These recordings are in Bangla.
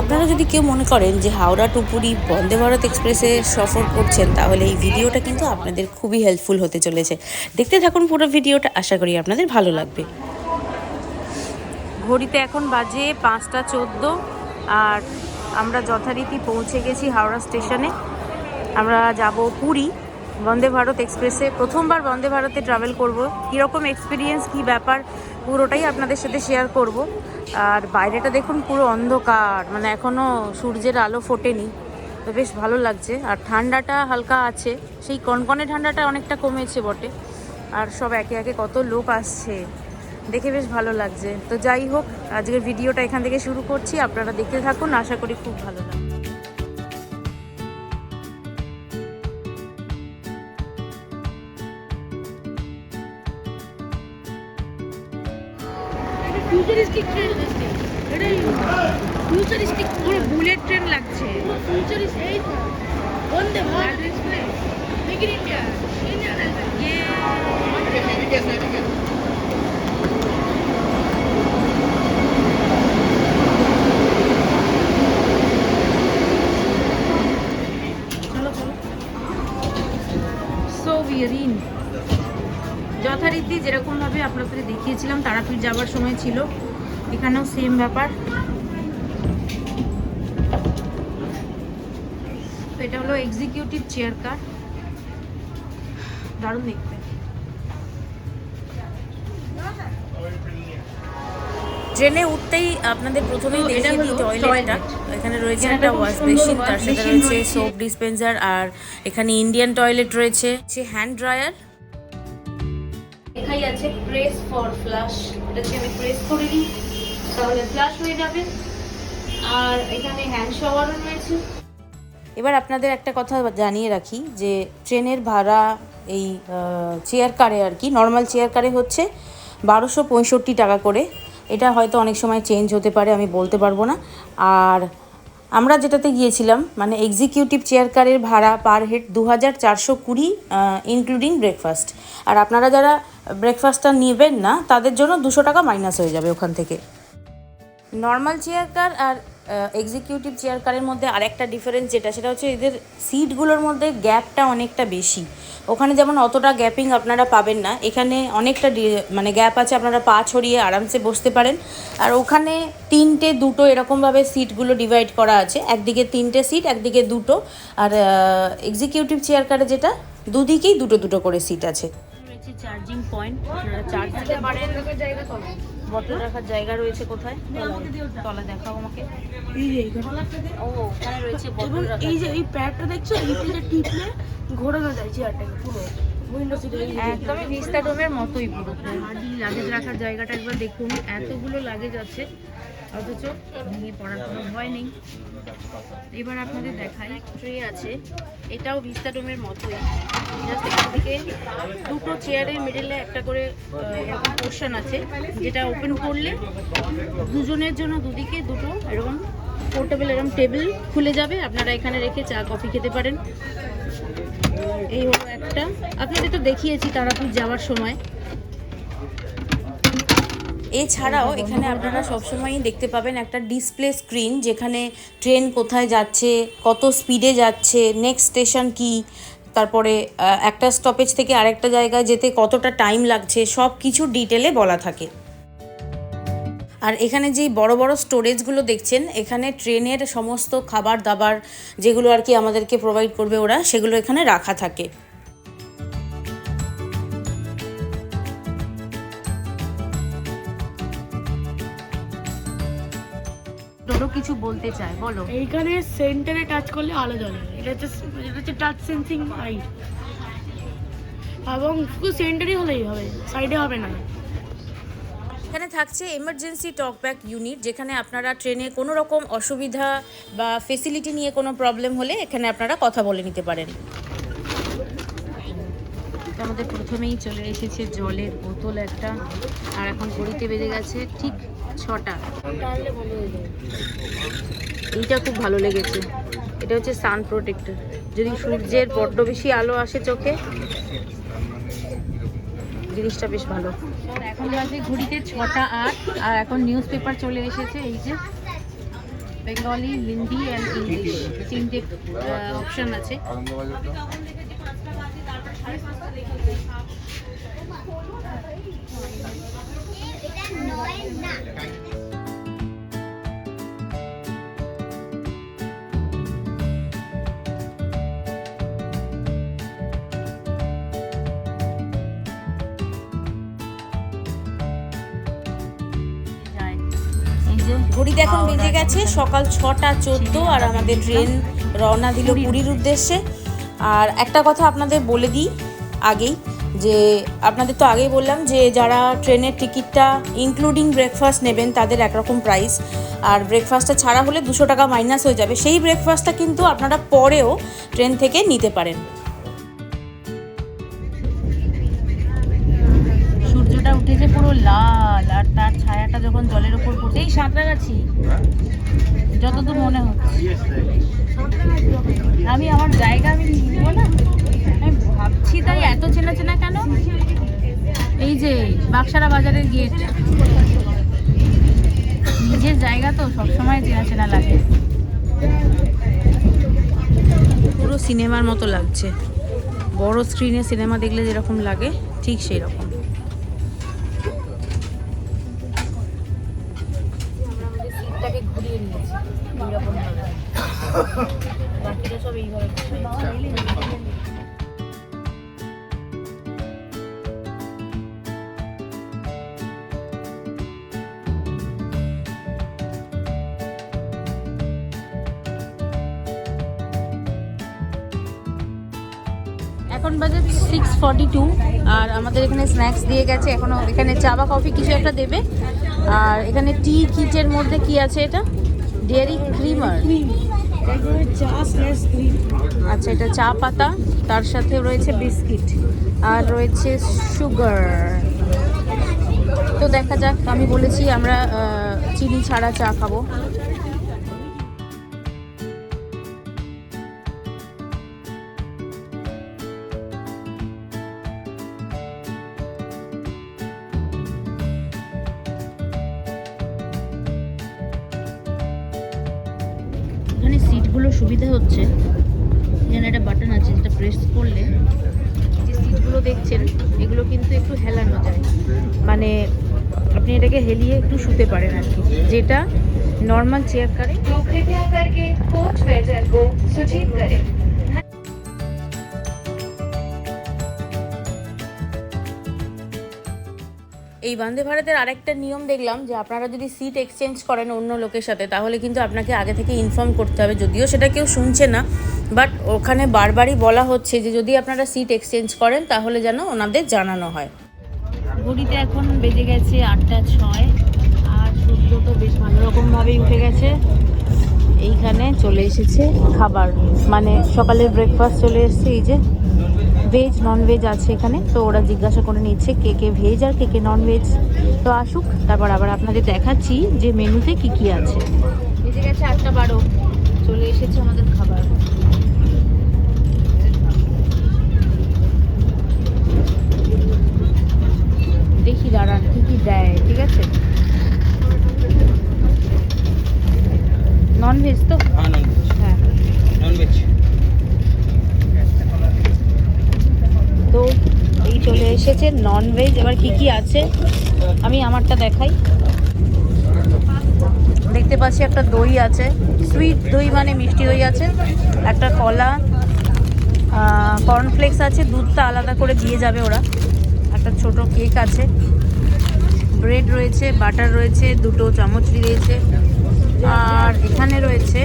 আপনারা যদি কেউ মনে করেন যে হাওড়া টু পুরী বন্দে ভারত এক্সপ্রেসে সফর করছেন, তাহলে এই ভিডিওটা কিন্তু আপনাদের খুবই হেল্পফুল হতে চলেছে। দেখতে থাকুন পুরো ভিডিওটা, আশা করি আপনাদের ভালো লাগবে। ঘড়িতে এখন বাজে পাঁচটা চোদ্দ, আর আমরা যথারীতি পৌঁছে গেছি হাওড়া স্টেশনে। আমরা যাব পুরী। বন্দে ভারত এক্সপ্রেসে প্রথমবার বন্দে ভারতে ট্রাভেল করব। কীরকম এক্সপিরিয়েন্স কী ব্যাপার, পুরোটাই আপনাদের সাথে শেয়ার করব। আর বাইরেটা দেখুন, পুরো অন্ধকার মানে এখনও সূর্যের আলো ফোটেনি। তো বেশ ভালো লাগছে। আর ঠান্ডাটা হালকা আছে, সেই কনকনে ঠান্ডাটা অনেকটা কমেছে বটে। আর সব একে একে কত লোক আসছে, দেখে বেশ ভালো লাগছে। তো যাই হোক, আজকের ভিডিওটা এখান থেকে শুরু করছি। আপনারা দেখতে থাকুন, আশা করি খুব ভালো লাগবে। ফিউচারিস্টিক ট্রেন ফিউচারিস্টিক পুরো বুলেট ট্রেন লাগছে। ফিউচারিস্ট এই তো। Vande Bharat express make in India India চলো চলো। সো উইয়ারিন যথারীতি যেরকমভাবে আপনাদের দেখিয়েছিলাম তারাপীঠ যাওয়ার সময় ছিল। এখানেও সেম ব্যাপার। তো এটা হলো এক্সিকিউটিভ চেয়ার কার দারুণ দেখতে। ট্রেনে উঠতেই আপনাদের প্রথমেই দেখিয়ে দিই টয়লেটটা এখানে রয়েছে একটা ওয়াশ wash তার সাথে রয়েছে। সোপ ডিসপেন্সার আর এখানে ইন্ডিয়ান টয়লেট রয়েছে। সে হ্যান্ড ড্রায়ার এখানে আছে প্রেস ফর ফ্লাশ এটাকে আমি প্রেস করে দিই। তাহলে ফ্লাশ হয়ে যাবে। আর এখানে হ্যান্ড শাওয়ারও রয়েছে। এবার আপনাদের একটা কথা জানিয়ে রাখি, যে ট্রেনের ভাড়া এই চেয়ার কারে আর কি নর্মাল চেয়ার কারে হচ্ছে বারোশো পঁয়ষট্টি টাকা করে। এটা হয়তো অনেক সময় চেঞ্জ হতে পারে, আমি বলতে পারব না। আর আমরা যেটাতে গিয়েছিলাম মানে এক্সিকিউটিভ চেয়ার কারের ভাড়া পার হেড দু হাজার চারশো কুড়ি ইনক্লুডিং ব্রেকফাস্ট আর আপনারা যারা ব্রেকফাস্টটা নেবেন না, তাদের জন্য দুশো টাকা মাইনাস হয়ে যাবে ওখান থেকে। নর্মাল চেয়ার কার আর এক্সিকিউটিভ চেয়ার কারের মধ্যে আরেকটা ডিফারেন্স যেটা, সেটা হচ্ছে এদের সিটগুলোর মধ্যে গ্যাপটা অনেকটা বেশি। ওখানে যেমন অতটা গ্যাপিং আপনারা পাবেন না, এখানে অনেকটা মানে গ্যাপ আছে, আপনারা পা ছড়িয়ে আরামসে বসতে পারেন। আর ওখানে তিনটে, দুটো এরকমভাবে সিটগুলো ডিভাইড করা আছে, একদিকে তিনটে সিট একদিকে দুটো। আর এক্সিকিউটিভ চেয়ার কারে যেটা, দুদিকেই দুটো দুটো করে সিট আছে। চার্জিং পয়েন্ট চার্জ দিতে পারেন। বটল রাখার জায়গা রয়েছে কোথায়? তলা দেখাও আমাকে। এই যে ও ওখানে রয়েছে এবং বটল এই যে এই প্যাডটা দেখছ? এইটা যে টিপলে ঘোরানো যায় চেয়ারটাকে পুরো। একদমই ভিস্তা ডোমের মতোই পুরো। লাগেজ রাখার জায়গাটা একবার দেখুন। এতগুলো লাগেজ আছে। অথচ ভেঙে পড়ার কোনো ভয় নেই। এবার আপনাদের দেখাই, ট্রে আছে। এটাও ভিস্তা ডোমের মতোই। জাস্ট এখান থেকে দুটো চেয়ারের মিডলে একটা করে পোর্শন আছে, যেটা ওপেন করলে দুজনের জন্য দুদিকে দুটো এরকম পোর্টেবল এরকম টেবিল খুলে যাবে। আপনারা এখানে রেখে চা কফি খেতে পারেন। এই হলো একটা। আপনাদের তো দেখিয়েছি তারাপীঠ যাওয়ার সময়। এছাড়াও এখানে আপনারা সবসময়ই দেখতে পাবেন একটা ডিসপ্লে স্ক্রিন যেখানে ট্রেন কোথায় যাচ্ছে, কত স্পিডে যাচ্ছে নেক্সট স্টেশন কি, তারপরে একটা স্টপেজ থেকে আরেকটা জায়গায় যেতে কতটা টাইম লাগছে সব কিছু ডিটেলে বলা থাকে। আর এখানে যেই বড় বড় স্টোরেজগুলো দেখছেন, এখানে ট্রেনের সমস্ত খাবার দাবার যেগুলো আর কি আমাদেরকে প্রোভাইড করবে ওরা, সেগুলো এখানে রাখা থাকে। কিছু বলতে চায় বলো। এইখানে সেন্টারে টাচ করলে আলো জ্বলে। এটা হচ্ছে এটা হচ্ছে টাচ সেন্সিং লাইট এবং শুধু সেন্টারই হলেই হবে সাইডে হবে না। এখানে থাকছে এমার্জেন্সি টকব্যাক ইউনিট যেখানে আপনারা ট্রেনে কোনো রকম অসুবিধা বা ফেসিলিটি নিয়ে কোনো প্রবলেম হলে এখানে আপনারা কথা বলে নিতে পারেন। আমাদের প্রথমেই চলে এসেছে জলের বোতল একটা আর এখন ঘড়িতে বেজে গেছে ঠিক ছটা। এইটা খুব ভালো লেগেছে। এটা হচ্ছে সান প্রোটেক্টর। যদি সূর্যের বড্ড বেশি আলো আসে চোখে, জিনিসটা বেশ ভালো। এখন ঘড়িতে ছটা আট, আর এখন নিউজ পেপার চলে এসেছে, এই যে বেঙ্গলি হিন্দি অ্যান্ড ইংলিশ তিনটে অপশন আছে। এই যে ঘড়িতে এখন বেজে গেছে সকাল ছটা চোদ্দ আর আমাদের ট্রেন রওনা দিল পুরীর উদ্দেশ্যে। আর একটা কথা আপনাদের বলে দিই আগেই যে আপনাদের তো আগেই বললাম যে যারা ট্রেনের টিকিটটা ইনক্লুডিং ব্রেকফাস্ট নেবেন, তাদের একরকম প্রাইস আর ব্রেকফাস্টটা ছাড়া হলে দুশো টাকা মাইনাস হয়ে যাবে। সেই ব্রেকফাস্টটা কিন্তু আপনারা পরেও ট্রেন থেকে নিতে পারেন। সূর্যটা উঠেছে পুরো লাল, আর তার ছায়াটা যখন জলের উপর পড়ছে, এই সাঁতরাগাছি। যতদূর মনে হচ্ছে। আমি আমার জায়গা আমি চিনবো না? ভাবছি, তাই এত চেনা চেনা কেন? এই যে, বাক্সারা বাজারের গেট নিজের জায়গা তো সবসময় চেনা চেনা লাগে। পুরো সিনেমার মতো লাগছে। বড় স্ক্রিনে সিনেমা দেখলে যেরকম লাগে, ঠিক সেই রকম এখন বাজে সিক্স ফর্টি টু আর আমাদের এখানে স্ন্যাক্স দিয়ে গেছে। এখনও এখানে চা বা কফি কিছু একটা দেবে। আর এখানে টি কিটের মধ্যে কি আছে এটা? ডেয়ারি ক্রিমার আচ্ছা এটা চা পাতা, তার সাথে রয়েছে বিস্কিট আর রয়েছে সুগার তো দেখা যাক, আমি বলেছি আমরা চিনি ছাড়া চা খাব। সুবিধা হচ্ছে। এখানে একটা বাটন আছে, যেটা প্রেস করলে যে সিটগুলো দেখছেন, এগুলো কিন্তু একটু হেলানো যায়। মানে আপনি এটাকে হেলিয়ে একটু শুতে পারেন আর কি। যেটা নর্মাল চেয়ার কারে এই বন্দে ভারতের আরেকটা নিয়ম দেখলাম যে আপনারা যদি সিট এক্সচেঞ্জ করেন অন্য লোকের সাথে, তাহলে কিন্তু আপনাকে আগে থেকে ইনফর্ম করতে হবে। যদিও সেটা কেউ শুনছে না বাট ওখানে বারবারই বলা হচ্ছে যে যদি আপনারা সিট এক্সচেঞ্জ করেন, তাহলে যেন ওনাদের জানানো হয়। ঘড়িতে এখন বেজে গেছে আটটা ছয়, আর সূর্য তো বেশ ভালো রকমভাবেই উঠে গেছে। এইখানে চলে এসেছে খাবার মানে সকালের ব্রেকফাস্ট চলে এসেছে, এই যে ভেজ ননভেজ আছে এখানে। তো ওরা জিজ্ঞাসা করে নিচ্ছে কে কে ভেজ আর কে কে ননভেজ তো আসুক তারপর আবার আপনাদের দেখাচ্ছি যে মেনুতে কি কি আছে। বেজে গেছে আটটা বারো। চলে এসেছে আমাদের খাবার। দেখি দাঁড়ান কী কী দেয় ঠিক আছে? নন ভেজ তো? হ্যাঁ চলে এসেছে। নন ভেজ এবার কি কি আছে? আমি আমারটা দেখাই। দেখতে পাচ্ছি একটা দই আছে। সুইট দই মানে মিষ্টি দই আছে। একটা কলা কর্নফ্লেক্স আছে। দুধটা আলাদা করে দিয়ে যাবে ওরা। একটা ছোট কেক আছে। ব্রেড রয়েছে বাটার রয়েছে, দুটো চামচ রয়েছে আর এখানে রয়েছে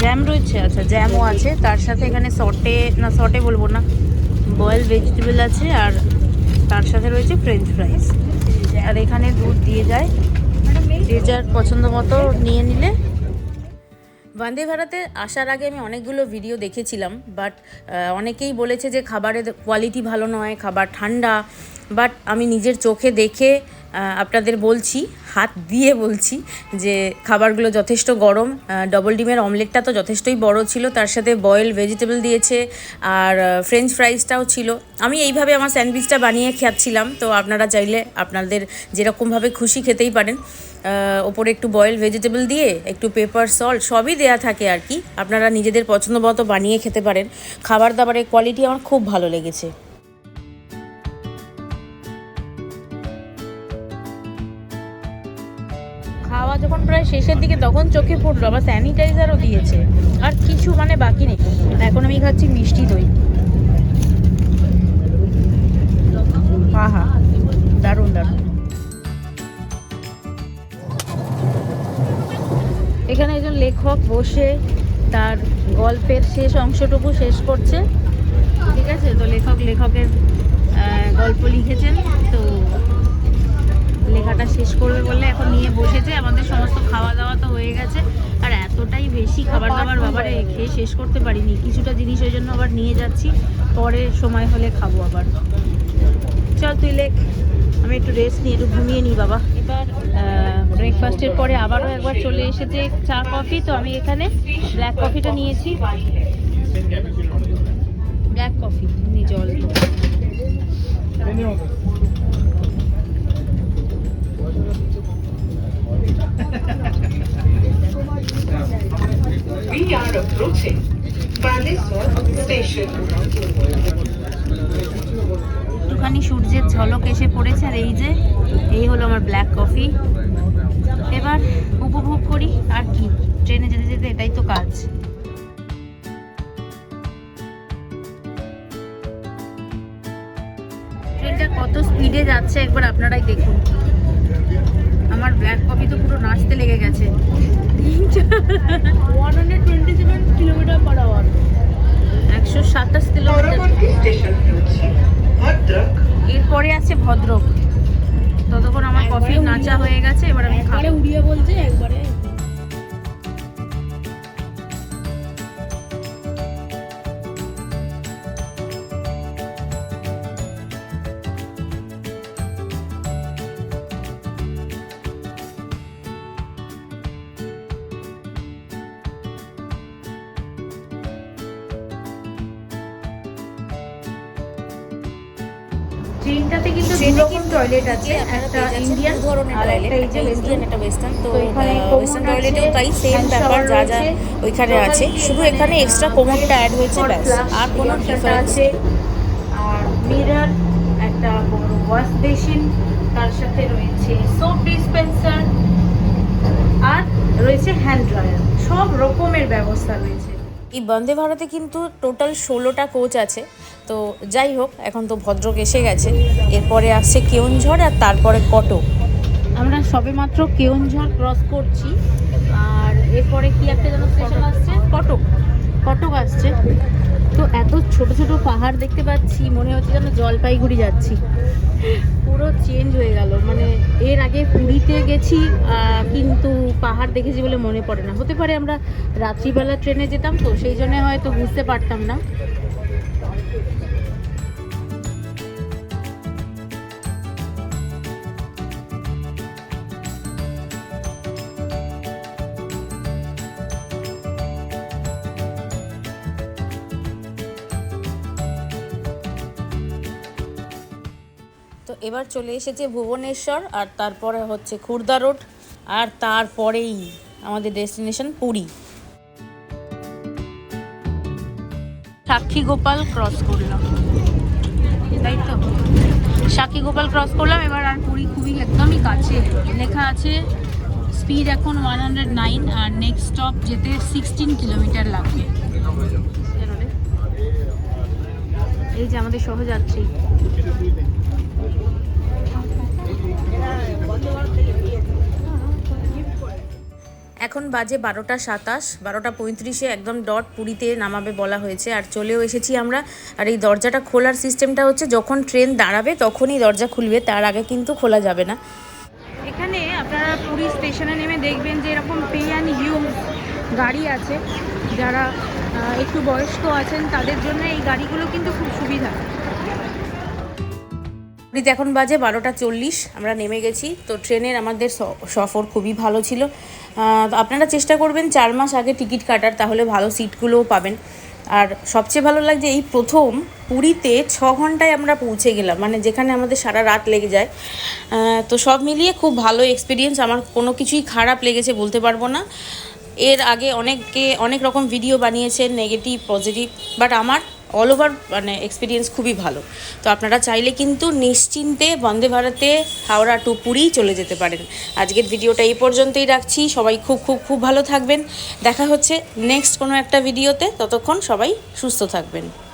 জ্যাম রয়েছে আচ্ছা জ্যামও আছে। তার সাথে এখানে সটে না সটে বলব না। বয়েল ভেজিটেবল আছে আর তার সাথে রয়েছে ফ্রেঞ্চ ফ্রাইস। আর এখানে দুধ দিয়ে যায়। যে যার পছন্দ মতো নিয়ে নিলে বন্দে ভারতে আসার আগে আমি অনেকগুলো ভিডিও দেখেছিলাম বাট অনেকেই বলেছে যে খাবারের কোয়ালিটি ভালো নয়, খাবার ঠান্ডা বাট আমি নিজের চোখে দেখে আপনাদের বলছি, হাত দিয়ে বলছি যে খাবারগুলো যথেষ্ট গরম ডবল ডিমের অমলেটটা তো যথেষ্টই বড় ছিল, তার সাথে বয়েল ভেজিটেবল দিয়েছে, আর ফ্রেঞ্চ ফ্রাইসটাও ছিল। আমি এইভাবে আমার স্যান্ডউইচটা বানিয়ে খাচ্ছিলাম তো আপনারা চাইলে আপনাদের যেরকমভাবে খুশি খেতেই পারেন। ওপরে একটু বয়েল ভেজিটেবল দিয়ে, একটু পেপার সল্ট সবই দেয়া থাকে আর কি। আপনারা নিজেদের পছন্দ মতো বানিয়ে খেতে পারেন। খাবার দাবারের কোয়ালিটি আমার খুব ভালো লেগেছে। খাওয়া যখন প্রায় শেষের দিকে, তখন চোখে পড়ল, আবার স্যানিটাইজারও দিয়েছে। আর কিছু মানে বাকি নেই। এখন আমি খাচ্ছি মিষ্টি দই। আহা, দারুণ দারুণ। এখানে একজন লেখক বসে তার গল্পের শেষ অংশটুকু শেষ করছে। ঠিক আছে? তো লেখক লেখকের গল্প লিখেছেন। তো লেখাটা শেষ করবে বলে এখন নিয়ে বসেছে। আমাদের সমস্ত খাওয়া দাওয়া তো হয়ে গেছে। আর এতটাই বেশি খাবার দাবার বাবারে খেয়ে শেষ করতে পারিনি। কিছুটা জিনিস ওই জন্য আবার নিয়ে যাচ্ছি। পরে সময় হলে খাব আবার। চল তুই লেখ। আমি একটু রেস্ট নিয়ে, একটু ঘুমিয়ে নিই বাবা। এবার ব্রেকফাস্টের পরে আবারও একবার চলে এসেছে চা কফি তো আমি এখানে ব্ল্যাক কফিটা নিয়েছি। ব্ল্যাক কফি নি জল। We are approaching Baleswar Station. একটুখানি সূর্যের ঝলক এসে পড়েছে আর এই যে এই হলো আমার ব্ল্যাক কফি এবার উপভোগ করি আর কি। ট্রেনে যেতে যেতে এটাই তো কাজ। ট্রেনটা কত স্পিডে যাচ্ছে একবার আপনারাই দেখুন। আমার ব্ল্যাক কফি তো পুরো নাচতে লেগে গেছে। One hundred twenty seven kilometre per hour একশো সাতাশ কিলোমিটার এরপরে আছে ভদ্রক। ততক্ষণ আমার কফি নাচা হয়ে গেছে এবার আমি খাব। উড়িয়ে বলছে একবারে ট্রেনটাতে কিন্তু ট্রেনে দুরকম টয়লেট আছে একটা ইন্ডিয়ান আর একটা এই যে ওয়েস্টার্ন একটা ওয়েস্টার্ন তো ওয়েস্টার্ন টয়লেটেও তাই সেম ব্যাপার যা যা ওইখানে আছে। শুধু এখানে এক্সট্রা কোমরটা অ্যাড হয়েছে ব্যাস। আর কোনো ডিফারেন্স আছে আর মিরর একটা বড় ওয়াশ বেসিন তার সাথে রয়েছে সোপ ডিসপেন্সার আর রয়েছে হ্যান্ড ড্রায়ার সব রকমের ব্যবস্থা রয়েছে। এই বন্দে ভারতে কিন্তু টোটাল ষোলোটা কোচ আছে। তো যাই হোক, এখন তো ভদ্রক এসে গেছে। এরপরে আসছে কেওনঝড় আর তারপরে কটক আমরা সবেমাত্র কেওনঝড় ক্রস করছি। আর এরপরে কি একটা যেন স্টেশন আসছে? কটক। কটক আসছে। তো এত ছোট ছোট পাহাড় দেখতে পাচ্ছি, মনে হচ্ছে যেন জলপাইগুড়ি যাচ্ছি। পুরো চেঞ্জ হয়ে গেল। মানে এর আগে পুরীতে গেছি কিন্তু পাহাড় দেখেছি বলে মনে পড়ে না। হতে পারে আমরা রাত্রিবেলা ট্রেনে যেতাম তো, সেই জন্য হয়তো বুঝতে পারতাম না। এবার চলে এসেছে ভুবনেশ্বর আর তারপরে হচ্ছে খুর্দা রোড আর তারপরেই আমাদের ডেস্টিনেশন পুরী। সাক্ষী গোপাল ক্রস করলাম। তাই তো? সাক্ষী গোপাল ক্রস করলাম এবার আর পুরী খুবই একদমই কাছে। লেখা আছে স্পিড এখন ওয়ান হান্ড্রেড নাইন আর নেক্সট স্টপ যেতে সিক্সটিন কিলোমিটার লাগবে। এই যে আমাদের সহযাত্রী। এখন বাজে বারোটা সাতাশ, বারোটা পঁয়ত্রিশে একদম ডট পুরীতে নামাবে বলা হয়েছে, আর চলেও এসেছি আমরা। আর এই দরজাটা খোলার সিস্টেমটা হচ্ছে যখন ট্রেন দাঁড়াবে তখনই দরজা খুলবে, তার আগে কিন্তু খোলা যাবে না। এখানে আপনারা পুরী স্টেশনে নেমে দেখবেন যে এরকম পে অ্যান্ড ইউজ গাড়ি আছে। যারা একটু বয়স্ক আছেন, তাদের জন্য এই গাড়িগুলো কিন্তু খুব সুবিধা। পুরীতে এখন বাজে বারোটা চল্লিশ, আমরা নেমে গেছি। তো ট্রেনের আমাদের সফর খুবই ভালো ছিল। তো আপনারা চেষ্টা করবেন চার মাস আগে টিকিট কাটার, তাহলে ভালো সিটগুলোও পাবেন। আর সবচেয়ে ভালো লাগছে এই প্রথম পুরীতে ছ ঘন্টায় আমরা পৌঁছে গেলাম মানে যেখানে আমাদের সারা রাত লেগে যায়। তো সব মিলিয়ে খুব ভালো এক্সপিরিয়েন্স আমার কোনো কিছুই খারাপ লেগেছে বলতে পারব না। এর আগে অনেকে অনেক রকম ভিডিও বানিয়েছেন নেগেটিভ পজিটিভ বাট আমার অল ওভার মানে এক্সপিরিয়েন্স খুবই ভালো। তো আপনারা চাইলে কিন্তু নিশ্চিন্তে বন্দে ভারতে হাওড়া টু পুরী চলে যেতে পারেন। আজকের ভিডিওটা এই পর্যন্তই রাখছি। সবাই খুব খুব খুব ভালো থাকবেন। দেখা হচ্ছে নেক্সট কোনো একটা ভিডিওতে। ততক্ষণ সবাই সুস্থ থাকবেন।